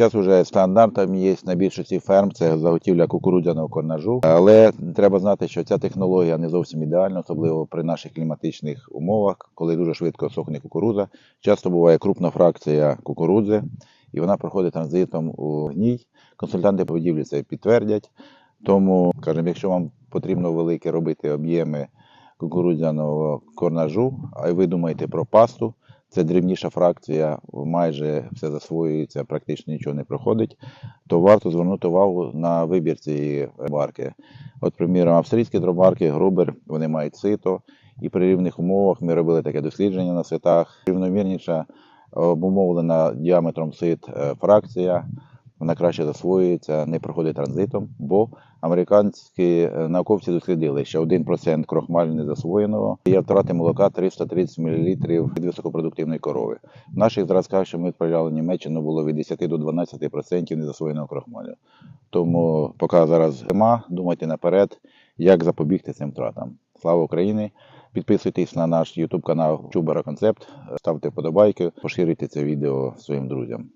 Зараз вже стандартом є на більшості ферм це заготівля кукурудзяного корнажу, але треба знати, що ця технологія не зовсім ідеальна, особливо при наших кліматичних умовах, коли дуже швидко сохне кукурудза. Часто буває крупна фракція кукурудзи, і вона проходить транзитом у гній. Консультанти будівлі це підтвердять. Тому, скажімо, якщо вам потрібно великі робити об'єми кукурудзяного корнажу, а ви думаєте про пасту, це дрібніша фракція, майже все засвоюється, практично нічого не проходить, то варто звернути увагу на вибір цієї барки. От, приміром, австрійські дробарки, грубер, вони мають сито, і при рівних умовах ми робили таке дослідження на ситах. Рівномірніша обумовлена діаметром сит е, фракція, вона краще засвоюється, не проходить транзитом, бо американські е, науковці дослідили, що 1% крохмалю незасвоєного є втрати молока 330 мл від високопродуктивної корови. В наших зразках, що ми відправляли Німеччину, було від 10 до 12% незасвоєного крохмалю. Тому, поки зараз зима, думайте наперед, як запобігти цим втратам. Слава Україні! Підписуйтесь на наш YouTube канал Чубара Концепт, ставте вподобайки, поширюйте це відео своїм друзям.